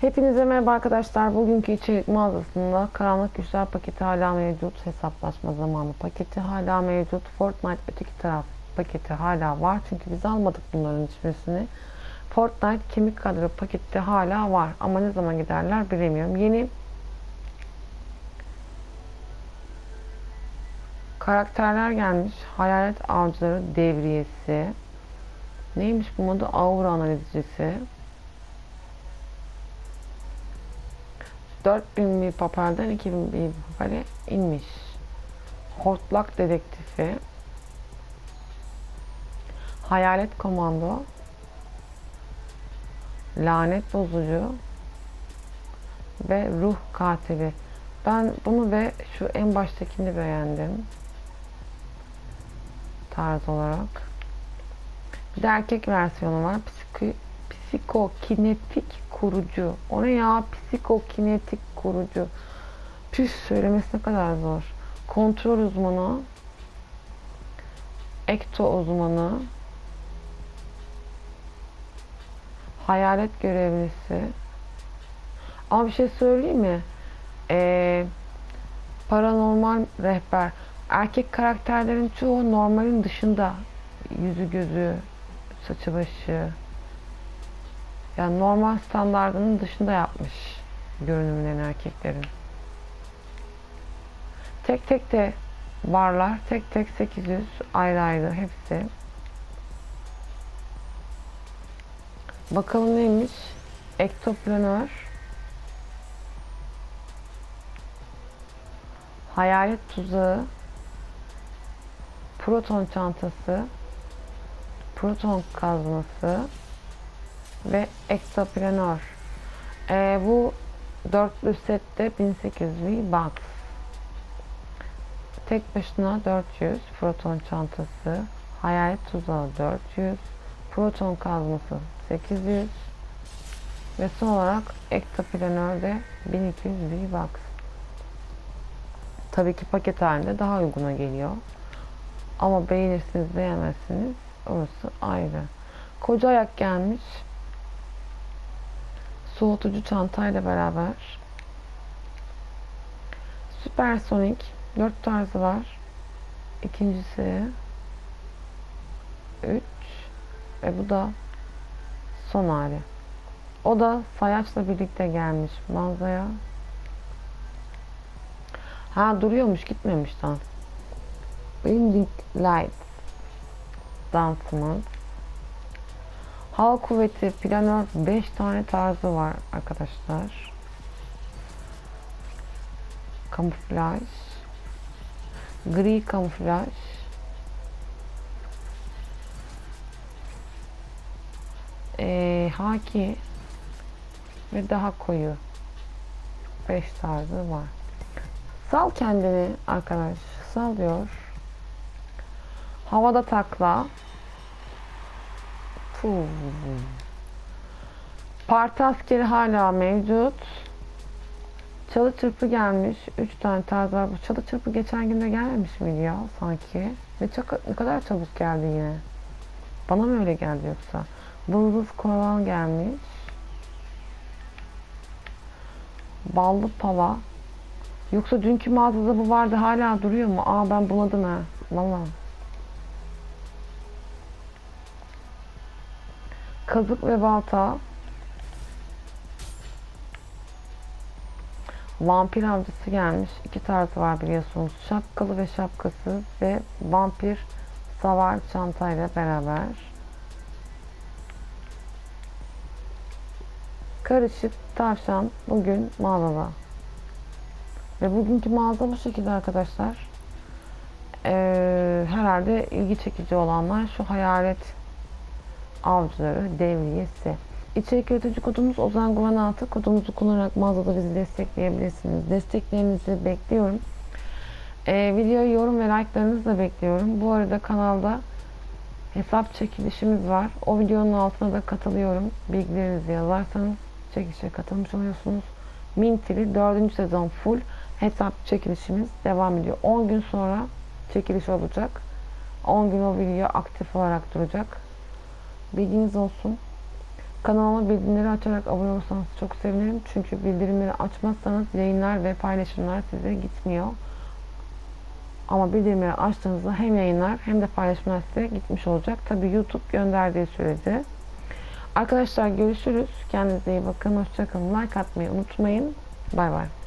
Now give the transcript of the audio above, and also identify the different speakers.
Speaker 1: Hepinize merhaba arkadaşlar. Bugünkü içerik mağazasında karanlık güçler paketi hala mevcut. Hesaplaşma zamanı paketi hala mevcut. Fortnite öteki taraf paketi hala var. Çünkü biz almadık bunların hiçbirisini. Fortnite kemik kadro paketi hala var. Ama ne zaman giderler bilemiyorum. Yeni karakterler gelmiş. Hayalet avcıları devriyesi. Neymiş bu adı? Aura analizcisi. 4000 bir papelden 2000 bir papele inmiş. Hortlak dedektifi. Hayalet komando. Lanet bozucu. Ve ruh katili. Ben bunu ve şu en baştakini beğendim. Tarz olarak. Bir de erkek versiyonu var. Psiko, psikokinetik kurucu. O ne ya? Psikokinetik kurucu. Püf söylemesi ne kadar zor. Kontrol uzmanı. Ekto uzmanı. Hayalet görevlisi. Ama bir şey söyleyeyim mi? Ee, paranormal rehber. Erkek karakterlerin çoğu normalin dışında. Yüzü gözü, saçı başı. Yani normal standartının dışında yapmış görünümlerini erkeklerin. Tek tek de varlar. Tek tek 800 ayrı ayrı hepsi. Bakalım neymiş? Ektoplanör. Hayalet tuzağı. Proton çantası. Proton kazması ve Exoplanör. Ee, bu dörtlü sette 1800 V-Bucks. Tek başına 400 proton çantası, hayalet tuzağı 400, proton kazması 800 ve son olarak Exoplanör'de 1200 V-Bucks. Tabii ki paket halinde daha uyguna geliyor. Ama beğenirsiniz beğenmezsiniz orası ayrı. Koca ayak gelmiş soğutucu çantayla beraber Supersonic 4 tarzı var. İkincisi 3 ve bu da son hali. O da sayaçla birlikte gelmiş mağazaya. Ha duruyormuş gitmemiş dans. Blinding Lights dansımız. Hava kuvveti planör 5 tane tarzı var arkadaşlar. Kamuflaj. Gri kamuflaj. Ee, haki ve daha koyu 5 tarzı var. Sal kendini arkadaş. Sal diyor. Havada takla. Puh. Parti askeri hala mevcut. Çalı çırpı gelmiş. 3 tane tarz var. Bu çalı çırpı geçen günde gelmemiş miydi ya sanki? Ne, çok, ne kadar çabuk geldi yine. Bana mı öyle geldi yoksa? Bıldız kovan gelmiş. Ballı pala. Yoksa dünkü mağazada bu vardı hala duruyor mu? Aa ben bunadım ha. Vallahi. Kazık ve balta. Vampir avcısı gelmiş. İki tarzı var biliyorsunuz. Şapkalı ve şapkasız ve vampir savar çantayla beraber. Karışık tavşan bugün mağazada. Ve bugünkü mağaza bu şekilde arkadaşlar. Ee, herhalde ilgi çekici olanlar şu hayalet avcıları devriyesi. İçerik üretici kodumuz Ozan Güven Altı. Kodumuzu kullanarak mağazada bizi destekleyebilirsiniz. Desteklerinizi bekliyorum. Ee, videoyu yorum ve like'larınızı da bekliyorum. Bu arada kanalda hesap çekilişimiz var. O videonun altına da katılıyorum. Bilgilerinizi yazarsanız çekilişe katılmış oluyorsunuz. Mintili 4. sezon full hesap çekilişimiz devam ediyor. 10 gün sonra çekiliş olacak. 10 gün o video aktif olarak duracak. Bilginiz olsun. Kanalıma bildirimleri açarak abone olursanız çok sevinirim. Çünkü bildirimleri açmazsanız yayınlar ve paylaşımlar size gitmiyor. Ama bildirimleri açtığınızda hem yayınlar hem de paylaşımlar size gitmiş olacak. Tabi YouTube gönderdiği sürece. Arkadaşlar görüşürüz. Kendinize iyi bakın. Hoşçakalın. Like atmayı unutmayın. Bay bay.